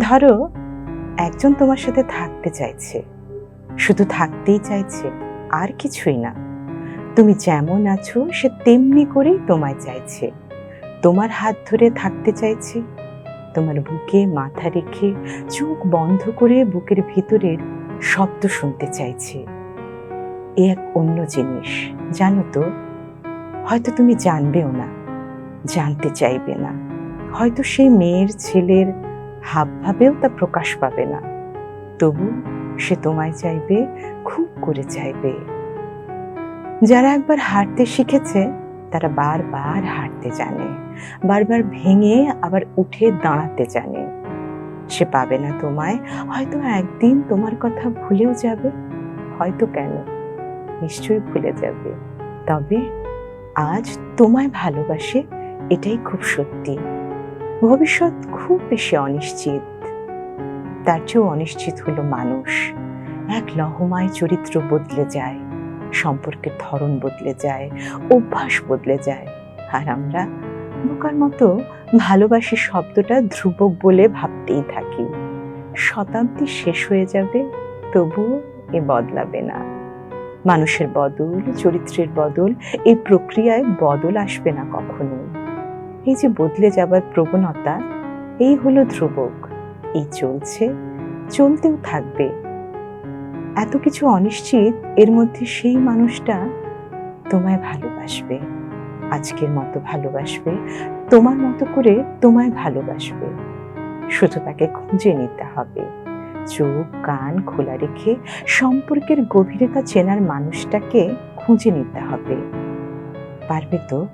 ধরো, একজন তোমার সাথে থাকতে চাইছে। শুধু থাকতেই চাইছে, আর কিছুই না। তুমি যেমন আছো, সে তেমনি করেই তোমায় চাইছে। তোমার হাত ধরে থাকতে চাইছে। তোমার বুকে মাথা রেখে চোখ বন্ধ করে বুকের ভিতরের শব্দ শুনতে চাইছে। এ এক অন্য জিনিস, জানো তো, হয়তো তুমি জানবেও না, জানতে চাইবে না। হয়তো সেই মেয়ের ছেলের হাবভাবেও তা প্রকাশ পাবে না। তবু সে তোমায় চাইবে, খুব করে চাইবে। যারা একবার হাঁটতে শিখেছে, তারা বারবার হাঁটতে জানে। বারবার ভেঙে আবার উঠে দাঁড়াতে জানে। সে পাবে না তোমায়, হয়তো একদিন তোমার কথা ভুলেও যাবে। হয়তো কেন? নিশ্চয়ই ভুলে যাবে। তবে আজ তোমায় ভালোবাসে, এটাই খুব সত্যি। ভবিষ্যৎ খুব বেশি অনিশ্চিত। তার চেয়েও অনিশ্চিত হলো মানুষ। এক লহমায় চরিত্র বদলে যায়, সম্পর্কের ধরন বদলে যায়, অভ্যাস বদলে যায়। আর আমরা বোকার মতো ভালোবাসি শব্দটা ধ্রুবক বলে ভাবতেই থাকি। শতাব্দী শেষ হয়ে যাবে, তবুও এ বদলাবে না। মানুষের বদল, চরিত্রের বদল এই প্রক্রিয়ায় বদল আসবে না কখনো এই যে বদলে যাবার প্রবণতা, এই হলো ধ্রুবক। এই চলছে, চলতেও থাকবে। এত কিছু অনিশ্চিত, এর মধ্যে সেই মানুষটা তোমায় ভালোবাসবে। আজকের মতো ভালোবাসবে, তোমার মতো করে তোমায় ভালোবাসবে। শুধু তাকে খুঁজে নিতে হবে। চোখ, কান খোলা রেখে সম্পর্কের গভীরতা চেনার মানুষটাকে খুঁজে নিতে হবে। পারবে তো?